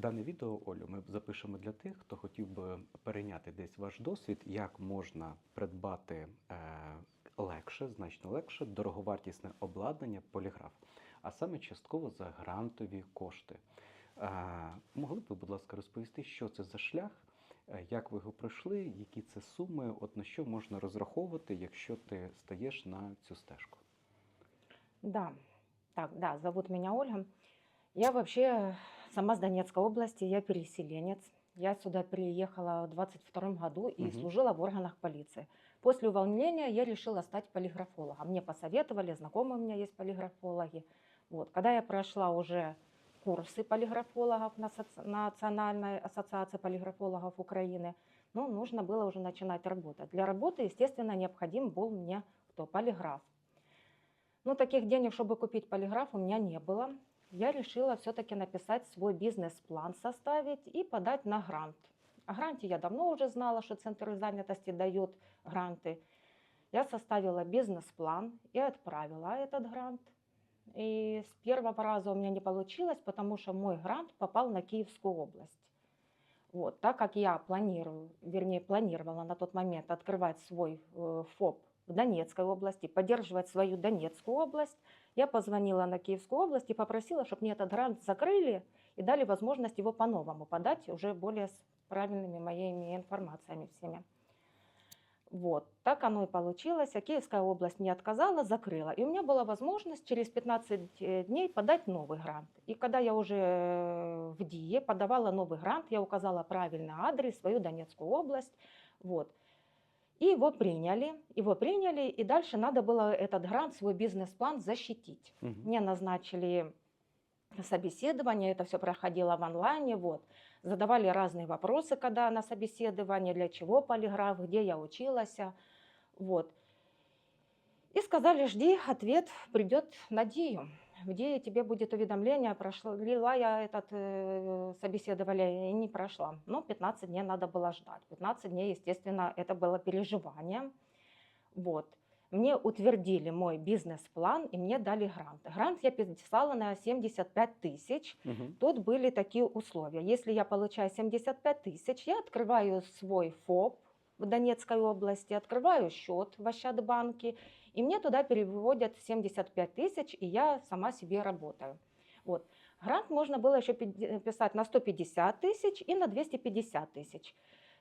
Дане відео, Олю, ми запишемо для тих, хто хотів би перейняти десь ваш досвід, як можна придбати е, легше, значно легше, дороговартісне обладнання поліграф, а саме частково за грантові кошти. Е, могли б ви, будь ласка, розповісти, що це за шлях, е, як ви його пройшли, які це суми, от на що можна розраховувати, якщо ти стаєш на цю стежку? Да, так, да, зовут меня Ольга. Я вообще сама с Донецкой области, я переселенец. Я сюда приехала в 22 году и Мгм. служила в органах полиции. После увольнения я решила стать полиграфологом. Мне посоветовали, знакомые у меня есть полиграфологи. Вот. Когда я прошла уже курсы полиграфологов на Национальной ассоциации полиграфологов Украины, ну, нужно было уже начинать работать. Для работы, естественно, необходим был мне кто? Полиграф. Ну, таких денег, чтобы купить полиграф, у меня не было. Я решила все-таки написать свой бизнес-план, составить и подать на грант. О гранте я давно уже знала, что Центр занятости дает гранты. Я составила бизнес-план и отправила этот грант. И с первого раза у меня не получилось, потому что мой грант попал на Киевскую область. Вот, так как я планирую, вернее, планировала на тот момент открывать свой э, ФОП в Донецкой области, поддерживать свою Донецкую область, я позвонила на Киевскую область и попросила, чтобы мне этот грант закрыли и дали возможность его по-новому подать, уже более с правильными моими информациями всеми. Вот, так оно и получилось. А Киевская область не отказала, закрыла. И у меня была возможность через 15 дней подать новый грант. И когда я уже э, в ДИЕ подавала новый грант, я указала правильный адрес, свою Донецкую область. Вот. И его приняли, его приняли, и дальше надо было этот грант, свой бизнес-план защитить. Мгм. Мне назначили собеседование, это все проходило в онлайне, вот. Задавали разные вопросы, когда на собеседование, для чего полиграф, где я училась, вот. И сказали, жди, ответ придет на ДИЮ тебе будет уведомление, прошла я этот э, собеседование и не прошла. Но 15 дней надо было ждать. 15 дней, естественно, это было переживание. Вот. Мне утвердили мой бизнес-план и мне дали грант. Грант я писала на 75 тысяч. Мгм. Тут были такие условия. Если я получаю 75 тысяч, я открываю свой ФОП Донецкой области, открываю счет в Ощадбанке, и мне туда переводят 75 тысяч, и я сама себе работаю. Вот. Грант можно было еще пи- писать на 150 тысяч и на 250 тысяч.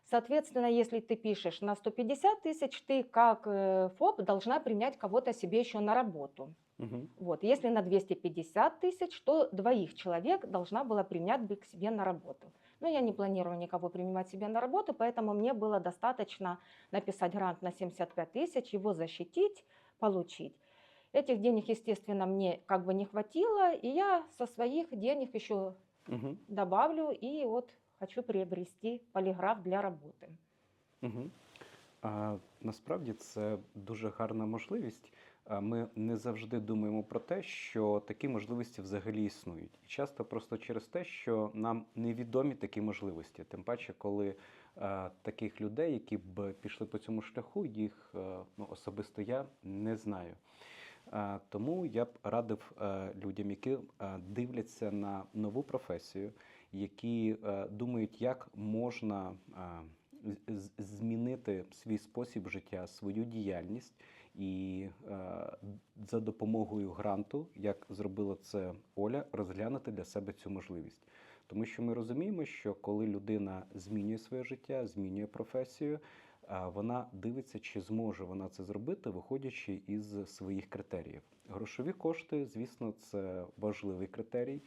Соответственно, если ты пишешь на 150 тысяч, ты как э, ФОП должна принять кого-то себе еще на работу. Мгм. Вот. Если на 250 тысяч, то двоих человек должна была принять бы к себе на работу. Но я не планирую никого принимать себе на работу, поэтому мне было достаточно написать грант на 75 тысяч, его защитить, получить. Этих денег, естественно, мне как бы не хватило, и я со своих денег еще Мгм. добавлю и вот хочу приобрести полиграф для работы. Угу. А, насправді це дуже гарна можливість. Ми не завжди думаємо про те, що такі можливості взагалі існують. І часто просто через те, що нам невідомі такі можливості. Тим паче, коли е, таких людей, які б пішли по цьому шляху, їх е, ну, особисто я не знаю. Е, Тому я б радив е, людям, які е, дивляться на нову професію, які е, думають, як можна е, змінити свій спосіб життя, свою діяльність, і е, за допомогою гранту, як зробила це Оля, розглянути для себе цю можливість. Тому що ми розуміємо, що коли людина змінює своє життя, змінює професію, е, вона дивиться, чи зможе вона це зробити, виходячи із своїх критеріїв. Грошові кошти, звісно, це важливий критерій,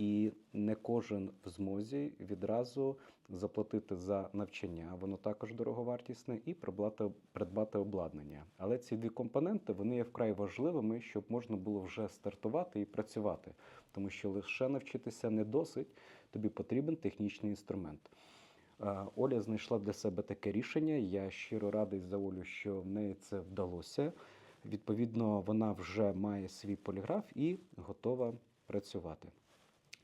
і не кожен в змозі відразу заплатити за навчання, воно також дороговартісне, і придбати, придбати обладнання. Але ці дві компоненти вони є вкрай важливими, щоб можна було вже стартувати і працювати, тому що лише навчитися не досить, тобі потрібен технічний інструмент. Оля знайшла для себе таке рішення. Я щиро радий за Олю, що в неї це вдалося. Відповідно, вона вже має свій поліграф і готова працювати.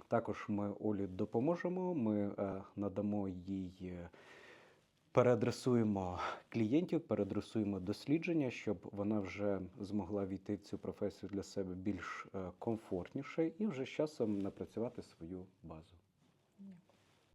Також ми Олі допоможемо. Ми е, надамо їй, е, переадресуємо клієнтів, переадресуємо дослідження, щоб вона вже змогла війти в цю професію для себе більш е, комфортніше і вже з часом напрацювати свою базу.